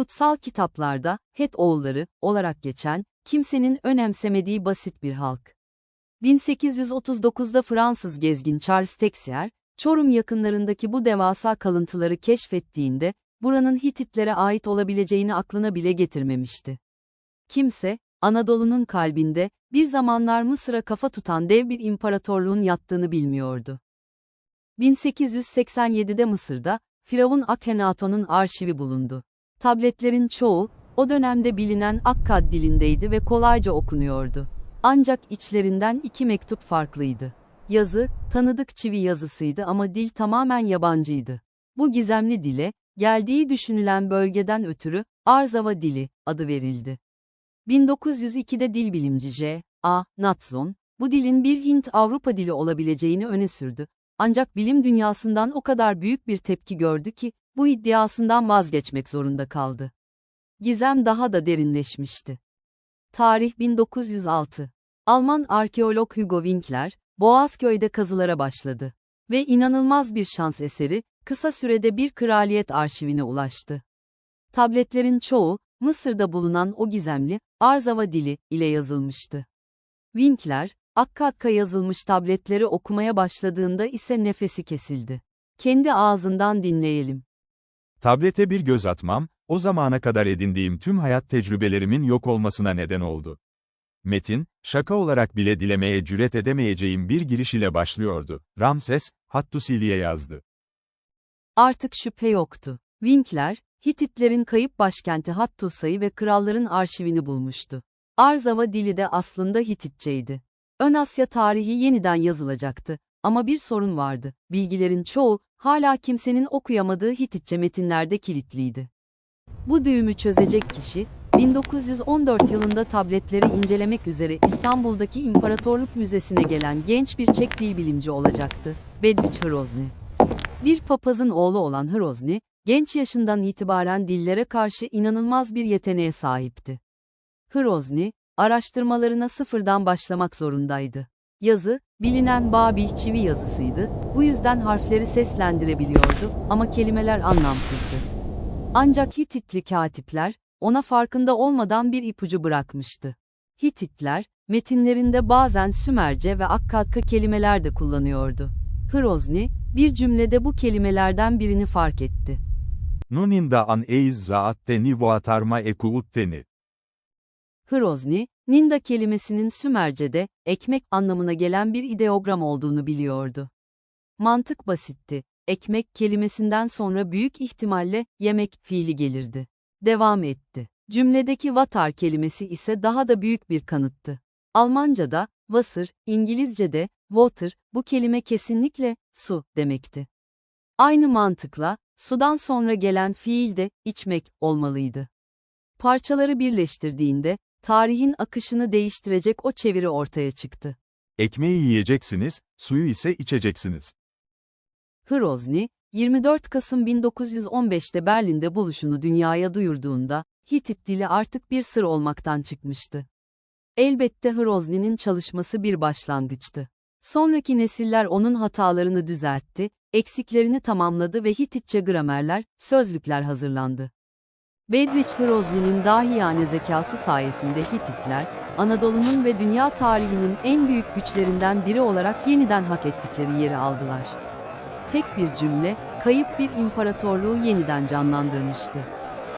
kutsal kitaplarda Het oğulları olarak geçen, kimsenin önemsemediği basit bir halk. 1839'da Fransız gezgin Charles Texier, Çorum yakınlarındaki bu devasa kalıntıları keşfettiğinde, buranın Hititlere ait olabileceğini aklına bile getirmemişti. Kimse, Anadolu'nun kalbinde, bir zamanlar Mısır'a kafa tutan dev bir imparatorluğun yattığını bilmiyordu. 1887'de Mısır'da, Firavun Akhenaton'un arşivi bulundu. Tabletlerin çoğu, o dönemde bilinen Akkad dilindeydi ve kolayca okunuyordu. Ancak içlerinden iki mektup farklıydı. Yazı, tanıdık çivi yazısıydı ama dil tamamen yabancıydı. Bu gizemli dile, geldiği düşünülen bölgeden ötürü, Arzava dili, adı verildi. 1902'de dil bilimci J. A. Natson, bu dilin bir Hint-Avrupa dili olabileceğini öne sürdü. Ancak bilim dünyasından o kadar büyük bir tepki gördü ki, bu iddiasından vazgeçmek zorunda kaldı. Gizem daha da derinleşmişti. Tarih 1906. Alman arkeolog Hugo Winkler, Boğazköy'de kazılara başladı. Ve inanılmaz bir şans eseri, kısa sürede bir kraliyet arşivine ulaştı. Tabletlerin çoğu, Mısır'da bulunan o gizemli, Arzava dili ile yazılmıştı. Winkler, Akkad'ka yazılmış tabletleri okumaya başladığında ise nefesi kesildi. Kendi ağzından dinleyelim. Tablete bir göz atmam, o zamana kadar edindiğim tüm hayat tecrübelerimin yok olmasına neden oldu. Metin, şaka olarak bile dilemeye cüret edemeyeceğim bir giriş ile başlıyordu. Ramses, Hattusili'ye yazdı. Artık şüphe yoktu. Winkler, Hititlerin kayıp başkenti Hattusa'yı ve kralların arşivini bulmuştu. Arzava dili de aslında Hititçeydi. Ön Asya tarihi yeniden yazılacaktı. Ama bir sorun vardı. Bilgilerin çoğu, hala kimsenin okuyamadığı Hititçe metinlerde kilitliydi. Bu düğümü çözecek kişi, 1914 yılında tabletleri incelemek üzere İstanbul'daki İmparatorluk Müzesi'ne gelen genç bir Çek dil bilimci olacaktı, Bedřich Hrozny. Bir papazın oğlu olan Hrozny, genç yaşından itibaren dillere karşı inanılmaz bir yeteneğe sahipti. Hrozny, araştırmalarına sıfırdan başlamak zorundaydı. Yazı, bilinen Babil çivi yazısıydı, bu yüzden harfleri seslendirebiliyordu ama kelimeler anlamsızdı. Ancak Hititli katipler, ona farkında olmadan bir ipucu bırakmıştı. Hititler, metinlerinde bazen Sümerce ve Akkadka kelimeler de kullanıyordu. Hrozny, bir cümlede bu kelimelerden birini fark etti. Nuninda an eiz zaatteni voatarma ekuutteni. Hrozny, Ninda kelimesinin Sümerce'de, ekmek anlamına gelen bir ideogram olduğunu biliyordu. Mantık basitti. Ekmek kelimesinden sonra büyük ihtimalle yemek fiili gelirdi. Devam etti. Cümledeki vatar kelimesi ise daha da büyük bir kanıttı. Almanca'da, Wasser, İngilizce'de, water, bu kelime kesinlikle, su, demekti. Aynı mantıkla, sudan sonra gelen fiil de, içmek, olmalıydı. Parçaları birleştirdiğinde, tarihin akışını değiştirecek o çeviri ortaya çıktı. Ekmeği yiyeceksiniz, suyu ise içeceksiniz. Hrozny, 24 Kasım 1915'te Berlin'de buluşunu dünyaya duyurduğunda, Hitit dili artık bir sır olmaktan çıkmıştı. Elbette Hrozny'nin çalışması bir başlangıçtı. Sonraki nesiller onun hatalarını düzeltti, eksiklerini tamamladı ve Hititçe gramerler, sözlükler hazırlandı. Bedřich Hrozny'nin dahiyane zekası sayesinde Hititler, Anadolu'nun ve dünya tarihinin en büyük güçlerinden biri olarak yeniden hak ettikleri yeri aldılar. Tek bir cümle, kayıp bir imparatorluğu yeniden canlandırmıştı.